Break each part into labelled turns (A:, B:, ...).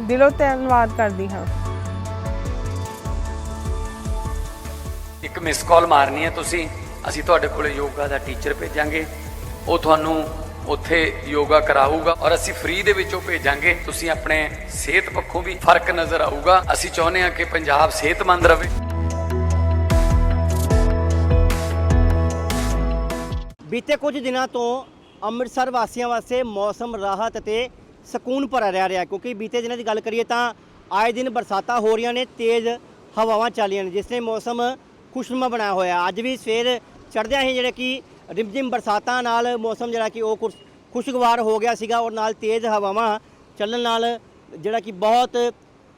A: ਦਿਲੋਂ ਧੰਨਵਾਦ ਕਰਦੀ ਹਾਂ।
B: ਇੱਕ ਮਿਸ ਕਾਲ ਮਾਰਨੀ ਹੈ ਤੁਸੀਂ। ਅਸੀਂ ਤੁਹਾਡੇ ਕੋਲੇ ਯੋਗਾ ਦਾ ਟੀਚਰ ਭੇਜਾਂਗੇ। ਉਹ ਤੁਹਾਨੂੰ ਉੱਥੇ ਯੋਗਾ ਕਰਾਊਗਾ ਔਰ ਅਸੀਂ ਫ੍ਰੀ ਦੇ ਵਿੱਚੋਂ ਭੇਜਾਂਗੇ। ਤੁਸੀਂ ਆਪਣੇ ਸਿਹਤ ਪੱਖੋਂ ਵੀ ਫ਼ਰਕ ਨਜ਼ਰ ਆਊਗਾ। ਅਸੀਂ ਚਾਹੁੰਦੇ ਹਾਂ ਕਿ ਪੰਜਾਬ ਸਿਹਤਮੰਦ ਰਹੇ।
C: ਬੀਤੇ ਕੁਝ ਦਿਨਾਂ ਤੋਂ ਅੰਮ੍ਰਿਤਸਰ ਵਾਸੀਆਂ ਵਾਸਤੇ ਮੌਸਮ ਰਾਹਤ ਅਤੇ ਸਕੂਨ ਭਰਿਆ ਰਹਿ ਰਿਹਾ ਕਿਉਂਕਿ ਬੀਤੇ ਦਿਨਾਂ ਦੀ ਗੱਲ ਕਰੀਏ ਤਾਂ ਆਏ ਦਿਨ ਬਰਸਾਤਾਂ ਹੋ ਰਹੀਆਂ ਨੇ, ਤੇਜ਼ ਹਵਾਵਾਂ ਚੱਲੀਆਂ ਨੇ, ਜਿਸ ਨੇ ਮੌਸਮ ਖੁਸ਼ਨੁਮਾ ਬਣਾਇਆ ਹੋਇਆ ਅੱਜ ਵੀ ਸਵੇਰ ਚੜ੍ਹਦਿਆਂ ਹੀ ਜਿਹੜੇ ਕਿ ਰਿਮਝਿਮ ਬਰਸਾਤਾਂ ਨਾਲ ਮੌਸਮ ਜਿਹੜਾ ਕਿ ਉਹ ਖੁਸ਼- ਖੁਸ਼ਗਵਾਰ ਹੋ ਗਿਆ ਸੀਗਾ ਔਰ ਨਾਲ ਤੇਜ਼ ਹਵਾਵਾਂ ਚੱਲਣ ਨਾਲ ਜਿਹੜਾ ਕਿ ਬਹੁਤ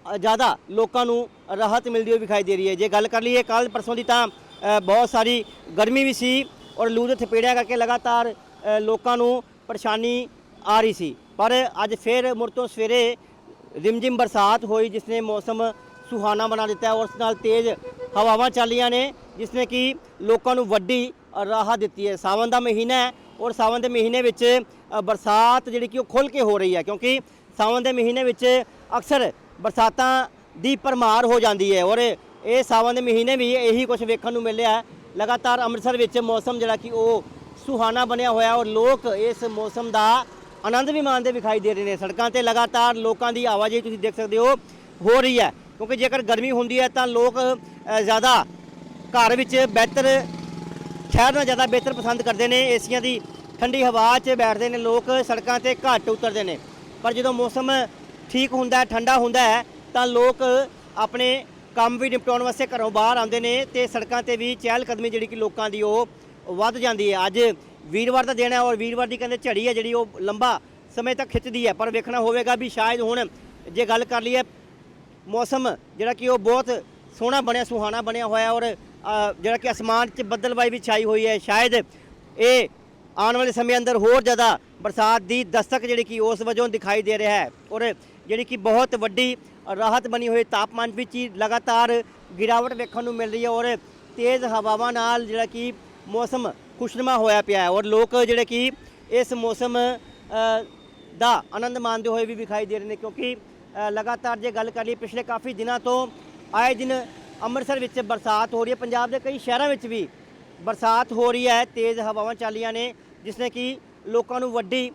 C: ਜ਼ਿਆਦਾ ਲੋਕਾਂ ਨੂੰ ਰਾਹਤ ਮਿਲਦੀ ਹੋਈ ਵਿਖਾਈ ਦੇ ਰਹੀ ਹੈ। ਜੇ ਗੱਲ ਕਰ ਲਈਏ ਕੱਲ ਪਰਸੋਂ ਦੀ ਤਾਂ ਬਹੁਤ ਸਾਰੀ ਗਰਮੀ ਵੀ ਸੀ ਔਰ ਲੂ ਦੇ ਥਪੇੜਿਆਂ ਕਰਕੇ ਲਗਾਤਾਰ ਲੋਕਾਂ ਨੂੰ ਪਰੇਸ਼ਾਨੀ ਆ ਰਹੀ ਸੀ। ਪਰ ਅੱਜ ਫਿਰ ਮੁੜ ਤੋਂ ਸਵੇਰੇ ਰਿਮਝਿਮ ਬਰਸਾਤ ਹੋਈ ਜਿਸ ਨੇ ਮੌਸਮ ਸੁਹਾਣਾ ਬਣਾ ਦਿੱਤਾ ਔਰ ਉਸ ਨਾਲ ਤੇਜ਼ ਹਵਾਵਾਂ ਚੱਲੀਆਂ ਨੇ ਜਿਸ ਨੇ ਕਿ ਲੋਕਾਂ ਨੂੰ ਵੱਡੀ ਰਾਹਤ ਦਿੱਤੀ ਹੈ। ਸਾਵਨ ਦਾ ਮਹੀਨਾ ਹੈ ਔਰ ਸਾਵਨ ਦੇ ਮਹੀਨੇ ਵਿੱਚ ਬਰਸਾਤ ਜਿਹੜੀ ਕਿ ਉਹ ਖੁੱਲ ਕੇ ਹੋ ਰਹੀ ਹੈ, ਕਿਉਂਕਿ ਸਾਵਨ ਦੇ ਮਹੀਨੇ ਵਿੱਚ ਅਕਸਰ ਬਰਸਾਤਾਂ ਦੀ ਪਰਮਾਰ ਹੋ ਜਾਂਦੀ ਹੈ ਔਰ ਇਹ ਸਾਵਨ ਦੇ ਮਹੀਨੇ ਵੀ ਇਹੀ ਕੁਝ ਵੇਖਣ ਨੂੰ ਮਿਲਿਆ ਲਗਾਤਾਰ ਅੰਮ੍ਰਿਤਸਰ ਵਿੱਚ ਮੌਸਮ ਜਿਹੜਾ ਕਿ ਉਹ ਸੁਹਾਣਾ ਬਣਿਆ ਹੋਇਆ ਔਰ ਲੋਕ ਇਸ ਮੌਸਮ ਦਾ ਆਨੰਦ ਵੀ ਮਾਣਦੇ ਵਿਖਾਈ ਦੇ ਰਹੇ ਨੇ ਸੜਕਾਂ ਤੇ ਲਗਾਤਾਰ ਲੋਕਾਂ ਦੀ ਆਵਾਜਾਈ ਤੁਸੀਂ ਦੇਖ ਸਕਦੇ ਹੋ ਹੋ ਰਹੀ ਹੈ। ਕਿਉਂਕਿ ਜੇਕਰ ਗਰਮੀ ਹੁੰਦੀ ਹੈ ਤਾਂ ਲੋਕ ਜ਼ਿਆਦਾ ਘਰ ਵਿੱਚ ਬਿਹਤਰ, ਸ਼ਹਿਰ ਨਾਲ ਜ਼ਿਆਦਾ ਬਿਹਤਰ ਪਸੰਦ ਕਰਦੇ ਨੇ। ਏਸੀਆਂ ਦੀ ਠੰਡੀ ਹਵਾ 'ਚ ਬੈਠਦੇ ਨੇ ਲੋਕ, ਸੜਕਾਂ ਤੇ ਘੱਟ ਉਤਰਦੇ ਨੇ। ਪਰ ਜਦੋਂ ਮੌਸਮ ਠੀਕ ਹੁੰਦਾ ਹੈ, ਠੰਡਾ ਹੁੰਦਾ ਹੈ, ਤਾਂ ਲੋਕ ਆਪਣੇ ਕੰਮ ਵੀ ਨਿਪਟਾਉਣ ਵਾਸਤੇ ਘਰੋਂ ਬਾਹਰ ਆਉਂਦੇ ਨੇ ਤੇ ਸੜਕਾਂ ਤੇ ਵੀ ਚਹਿਲ ਕਦਮੀ ਜਿਹੜੀ ਕਿ ਲੋਕਾਂ ਦੀ ਉਹ ਵੱਧ ਜਾਂਦੀ ਹੈ। ਅੱਜ ਵੀਰਵਾਰ ਦਾ ਦਿਨ ਹੈ ਔਰ ਵੀਰਵਾਰ ਦੀ ਕਹਿੰਦੇ ਝੜੀ ਹੈ ਜਿਹੜੀ ਉਹ ਲੰਬਾ ਸਮੇਂ ਤੱਕ ਖਿੱਚਦੀ ਹੈ, ਪਰ ਵੇਖਣਾ ਹੋਵੇਗਾ ਵੀ ਸ਼ਾਇਦ ਹੁਣ ਜੇ ਗੱਲ ਕਰ ਲਈਏ, ਮੌਸਮ ਜਿਹੜਾ ਕਿ ਉਹ ਬਹੁਤ ਸੋਹਣਾ ਬਣਿਆ, ਸੁਹਾਣਾ ਬਣਿਆ ਹੋਇਆ ਔਰ ਜਿਹੜਾ ਕਿ ਅਸਮਾਨ 'ਚ ਬੱਦਲਬਾਈ ਵੀ ਛਾਈ ਹੋਈ ਹੈ, ਸ਼ਾਇਦ ਇਹ ਆਉਣ ਵਾਲੇ ਸਮੇਂ ਅੰਦਰ ਹੋਰ ਜ਼ਿਆਦਾ ਬਰਸਾਤ ਦੀ ਦਸਤਕ ਜਿਹੜੀ ਕਿ ਉਸ ਵਜੋਂ ਦਿਖਾਈ ਦੇ ਰਿਹਾ ਹੈ ਔਰ ਜਿਹੜੀ ਕਿ ਬਹੁਤ ਵੱਡੀ ਰਾਹਤ ਬਣੀ ਹੋਈ ਤਾਪਮਾਨ ਵਿੱਚ ਹੀ ਲਗਾਤਾਰ ਗਿਰਾਵਟ ਵੇਖਣ ਨੂੰ ਮਿਲ ਰਹੀ ਹੈ ਔਰ ਤੇਜ਼ ਹਵਾਵਾਂ ਨਾਲ ਜਿਹੜਾ ਕਿ ਮੌਸਮ ਖੁਸ਼ਨਮਾ ਹੋਇਆ ਪਿਆ ਹੈ ਔਰ ਲੋਕ ਜਿਹੜੇ ਕਿ ਇਸ ਮੌਸਮ ਦਾ ਆਨੰਦ ਮਾਣਦੇ ਹੋਏ ਵੀ ਵਿਖਾਈ ਦੇ ਰਹੇ ਨੇ ਕਿਉਂਕਿ ਲਗਾਤਾਰ ਜੇ ਗੱਲ ਕਰੀਏ ਪਿਛਲੇ ਕਾਫੀ ਦਿਨਾਂ ਤੋਂ ਆਏ ਦਿਨ ਅੰਮ੍ਰਿਤਸਰ ਵਿੱਚ ਬਰਸਾਤ ਹੋ ਰਹੀ ਹੈ। ਪੰਜਾਬ ਦੇ ਕਈ ਸ਼ਹਿਰਾਂ ਵਿੱਚ ਵੀ ਬਰਸਾਤ ਹੋ ਰਹੀ ਹੈ, ਤੇਜ਼ ਹਵਾਵਾਂ ਚੱਲੀਆਂ ਨੇ, ਜਿਸ ਨੇ ਕਿ ਲੋਕਾਂ ਨੂੰ ਵੱਡੀ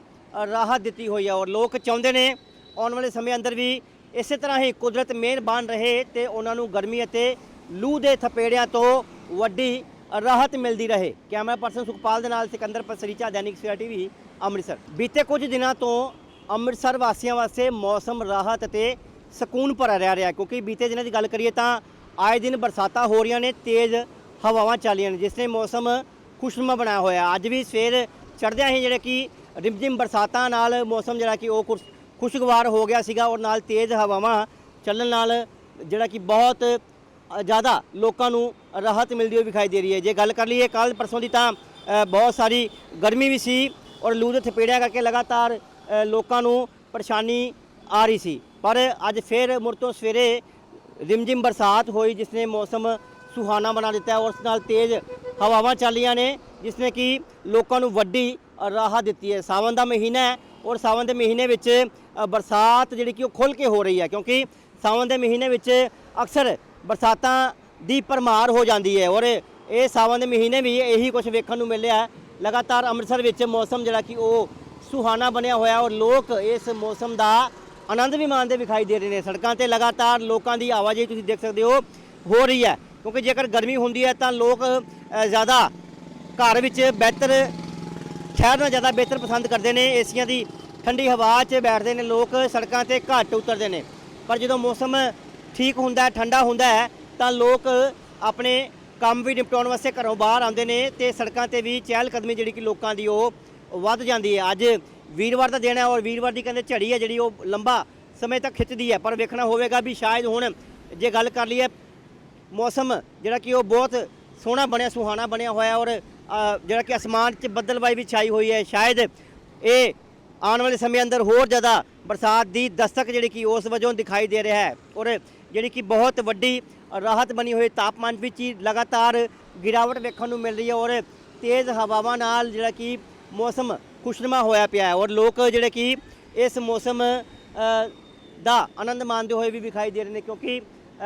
C: ਰਾਹਤ ਦਿੱਤੀ ਹੋਈ ਹੈ ਔਰ ਲੋਕ ਚਾਹੁੰਦੇ ਨੇ ਆਉਣ ਵਾਲੇ ਸਮੇਂ ਅੰਦਰ ਵੀ ਇਸੇ ਤਰ੍ਹਾਂ ਹੀ ਕੁਦਰਤ ਮਿਹਰਬਾਨ ਰਹੇ ਤੇ ਉਹਨਾਂ ਨੂੰ ਗਰਮੀ ਅਤੇ ਲੂ ਦੇ ਥਪੇੜਿਆਂ ਤੋਂ ਵੱਡੀ ਰਾਹਤ ਮਿਲਦੀ ਰਹੇ। ਕੈਮਰਾ ਪਰਸਨ ਸੁਖਪਾਲ ਦੇ ਨਾਲ ਸਿਕੰਦਰ ਪਸਰੀਚਾ, ਦੈਨਿਕ ਸਵੇਰਾ ਟੀਵੀ, ਅੰਮ੍ਰਿਤਸਰ। ਬੀਤੇ ਕੁਝ ਦਿਨਾਂ ਤੋਂ ਅੰਮ੍ਰਿਤਸਰ ਵਾਸੀਆਂ ਵਾਸਤੇ ਮੌਸਮ ਰਾਹਤ ਅਤੇ ਸਕੂਨ ਭਰਿਆ ਰਿਹਾ ਰਿਹਾ ਕਿਉਂਕਿ ਬੀਤੇ ਦਿਨਾਂ ਦੀ ਗੱਲ ਕਰੀਏ ਤਾਂ ਆਏ ਦਿਨ ਬਰਸਾਤਾਂ ਹੋ ਰਹੀਆਂ ਨੇ, ਤੇਜ਼ ਹਵਾਵਾਂ ਚੱਲੀਆਂ ਨੇ, ਜਿਸ ਨੇ ਮੌਸਮ ਖੁਸ਼ਨੁਮਾ ਬਣਾਇਆ ਹੋਇਆ ਅੱਜ ਵੀ ਸਵੇਰ ਚੜ੍ਹਦਿਆਂ ਹੀ ਜਿਹੜੇ ਕਿ ਰਿਮਝਿਮ ਬਰਸਾਤਾਂ ਨਾਲ ਮੌਸਮ ਜਿਹੜਾ ਕਿ ਉਹ ਖੁਸ਼- ਖੁਸ਼ਗਵਾਰ ਹੋ ਗਿਆ ਸੀਗਾ ਔਰ ਨਾਲ ਤੇਜ਼ ਹਵਾਵਾਂ ਚੱਲਣ ਨਾਲ ਜਿਹੜਾ ਕਿ ਬਹੁਤ ਜ਼ਿਆਦਾ ਲੋਕਾਂ ਨੂੰ ਰਾਹਤ ਮਿਲਦੀ ਹੋਈ ਵਿਖਾਈ ਦੇ ਰਹੀ ਹੈ। ਜੇ ਗੱਲ ਕਰ ਲਈਏ ਕੱਲ ਪਰਸੋਂ ਦੀ ਤਾਂ ਬਹੁਤ ਸਾਰੀ ਗਰਮੀ ਵੀ ਸੀ ਔਰ ਲੂ ਦੇ ਥਪੇੜਿਆਂ ਕਰਕੇ ਲਗਾਤਾਰ ਲੋਕਾਂ ਨੂੰ ਪਰੇਸ਼ਾਨੀ ਆ ਰਹੀ ਸੀ। ਪਰ ਅੱਜ ਫਿਰ ਮੁੜ ਤੋਂ ਸਵੇਰੇ ਰਿਮਝਿਮ ਬਰਸਾਤ ਹੋਈ, ਜਿਸ ਨੇ ਮੌਸਮ ਸੁਹਾਨਾ ਬਣਾ ਦਿੱਤਾ ਔਰ ਉਸ ਨਾਲ ਤੇਜ਼ ਹਵਾਵਾਂ ਚੱਲੀਆਂ ਨੇ, ਜਿਸ ਨੇ ਕਿ ਲੋਕਾਂ ਨੂੰ ਵੱਡੀ ਰਾਹਤ ਦਿੱਤੀ ਹੈ। ਸਾਵਨ ਦਾ ਮਹੀਨਾ ਹੈ ਔਰ ਸਾਵਨ ਦੇ ਮਹੀਨੇ ਵਿੱਚ ਬਰਸਾਤ ਜਿਹੜੀ ਕਿ ਉਹ ਖੁੱਲ ਕੇ ਹੋ ਰਹੀ ਹੈ ਕਿਉਂਕਿ ਸਾਵਨ ਦੇ ਮਹੀਨੇ ਵਿੱਚ ਅਕਸਰ ਬਰਸਾਤਾਂ ਦੀ ਪਰਮਾਰ ਹੋ ਜਾਂਦੀ ਹੈ ਔਰ ਇਹ ਸਾਵਣ ਦੇ ਮਹੀਨੇ ਵੀ ਇਹੀ ਕੁਝ ਵੇਖਣ ਨੂੰ ਮਿਲਿਆ ਹੈ। ਲਗਾਤਾਰ ਅੰਮ੍ਰਿਤਸਰ ਵਿੱਚ ਮੌਸਮ ਜਿਹੜਾ ਕਿ ਉਹ ਸੁਹਾਣਾ ਬਣਿਆ ਹੋਇਆ ਔਰ ਲੋਕ ਇਸ ਮੌਸਮ ਦਾ ਆਨੰਦ ਵੀ ਮਾਣਦੇ ਵਿਖਾਈ ਦੇ ਰਹੇ ਨੇ। ਸੜਕਾਂ ਤੇ ਲਗਾਤਾਰ ਲੋਕਾਂ ਦੀ ਆਵਾਜਾਈ ਤੁਸੀਂ ਦੇਖ ਸਕਦੇ ਹੋ ਹੋ ਰਹੀ ਹੈ। ਕਿਉਂਕਿ ਜੇਕਰ ਗਰਮੀ ਹੁੰਦੀ ਹੈ ਤਾਂ ਲੋਕ ਜ਼ਿਆਦਾ ਘਰ ਵਿੱਚ ਬਿਹਤਰ, ਸ਼ਹਿਰ ਨਾਲ ਜ਼ਿਆਦਾ ਬਿਹਤਰ ਪਸੰਦ ਕਰਦੇ ਨੇ। ਏਸੀਆਂ ਦੀ ਠੰਡੀ ਹਵਾ 'ਚ ਬੈਠਦੇ ਨੇ ਲੋਕ, ਸੜਕਾਂ ਤੇ ਘੱਟ ਉਤਰਦੇ ਨੇ। ਪਰ ਜਦੋਂ ਮੌਸਮ ਠੀਕ ਹੁੰਦਾ ਹੈ, ਠੰਡਾ ਹੁੰਦਾ ਹੈ ਤਾਂ ਲੋਕ ਆਪਣੇ ਕੰਮ ਵੀ ਨਿਪਟਾਉਣ ਵਾਸਤੇ ਘਰੋਂ ਬਾਹਰ ਆਉਂਦੇ ਨੇ ਤੇ ਸੜਕਾਂ ਤੇ ਵੀ ਚਹਿਲ ਕਦਮੀ ਜਿਹੜੀ ਕਿ ਲੋਕਾਂ ਦੀ ਉਹ ਵੱਧ ਜਾਂਦੀ ਹੈ। ਅੱਜ ਵੀਰਵਾਰ ਦਾ ਦਿਨ ਹੈ ਔਰ ਵੀਰਵਾਰ ਦੀ ਕਹਿੰਦੇ ਝੜੀ ਹੈ ਜਿਹੜੀ ਉਹ ਲੰਬਾ ਸਮੇਂ ਤੱਕ ਖਿੱਚਦੀ ਹੈ। ਪਰ ਵੇਖਣਾ ਹੋਵੇਗਾ ਵੀ ਸ਼ਾਇਦ ਹੁਣ ਜੇ ਗੱਲ ਕਰ ਲਈਏ, ਮੌਸਮ ਜਿਹੜਾ ਕਿ ਉਹ ਬਹੁਤ ਸੋਹਣਾ ਬਣਿਆ, ਸੁਹਾਣਾ ਬਣਿਆ ਹੋਇਆ ਔਰ ਜਿਹੜਾ ਕਿ ਅਸਮਾਨ 'ਚ ਬੱਦਲਬਾਈ ਵੀ ਛਾਈ ਹੋਈ ਹੈ। ਸ਼ਾਇਦ ਇਹ ਆਉਣ ਵਾਲੇ ਸਮੇਂ ਅੰਦਰ ਹੋਰ ਜ਼ਿਆਦਾ ਬਰਸਾਤ ਦੀ ਦਸਤਕ ਜਿਹੜੀ ਕਿ ਉਸ ਵਜੋਂ ਦਿਖਾਈ ਦੇ ਰਿਹਾ ਹੈ। ਔਰ ਜਿਹੜੀ ਕਿ ਬਹੁਤ ਵੱਡੀ ਰਾਹਤ ਬਣੀ ਹੋਈ ਤਾਪਮਾਨ ਵਿੱਚ ਹੀ ਲਗਾਤਾਰ ਗਿਰਾਵਟ ਵੇਖਣ ਨੂੰ ਮਿਲ ਰਹੀ ਹੈ ਔਰ ਤੇਜ਼ ਹਵਾਵਾਂ ਨਾਲ ਜਿਹੜਾ ਕਿ ਮੌਸਮ ਖੁਸ਼ਨਮਾ ਹੋਇਆ ਪਿਆ ਹੈ ਔਰ ਲੋਕ ਜਿਹੜੇ ਕਿ ਇਸ ਮੌਸਮ ਦਾ ਆਨੰਦ ਮਾਣਦੇ ਹੋਏ ਵੀ ਵਿਖਾਈ ਦੇ ਰਹੇ ਨੇ ਕਿਉਂਕਿ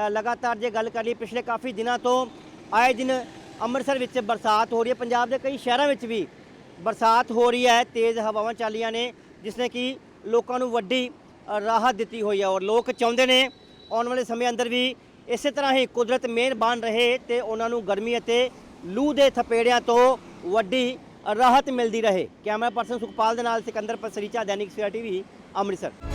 C: ਲਗਾਤਾਰ ਜੇ ਗੱਲ ਕਰ ਲਈਏ ਪਿਛਲੇ ਕਾਫੀ ਦਿਨਾਂ ਤੋਂ ਆਏ ਦਿਨ ਅੰਮ੍ਰਿਤਸਰ ਵਿੱਚ ਬਰਸਾਤ ਹੋ ਰਹੀ ਹੈ, ਪੰਜਾਬ ਦੇ ਕਈ ਸ਼ਹਿਰਾਂ ਵਿੱਚ ਵੀ ਬਰਸਾਤ ਹੋ ਰਹੀ ਹੈ, ਤੇਜ਼ ਹਵਾਵਾਂ ਚੱਲੀਆਂ ਨੇ, ਜਿਸ ਨੇ ਕਿ ਲੋਕਾਂ ਨੂੰ ਵੱਡੀ ਰਾਹਤ ਦਿੱਤੀ ਹੋਈ ਹੈ ਔਰ ਲੋਕ ਚਾਹੁੰਦੇ ਨੇ ਆਉਣ ਵਾਲੇ ਸਮੇਂ ਅੰਦਰ ਵੀ ਇਸੇ ਤਰ੍ਹਾਂ ਹੀ ਕੁਦਰਤ ਮਿਹਰਬਾਨ ਰਹੇ ਤੇ ਉਹਨਾਂ ਨੂੰ ਗਰਮੀ ਅਤੇ ਲੂ ਦੇ ਥਪੇੜਿਆਂ ਤੋਂ ਵੱਡੀ ਰਾਹਤ ਮਿਲਦੀ ਰਹੇ। ਕੈਮਰਾ ਪਰਸਨ ਸੁਖਪਾਲ ਦੇ ਨਾਲ ਸਿਕੰਦਰ ਪਸਰੀਚਾ, ਦੈਨਿਕ ਸਵੇਰਾ ਟੀਵੀ, ਅੰਮ੍ਰਿਤਸਰ।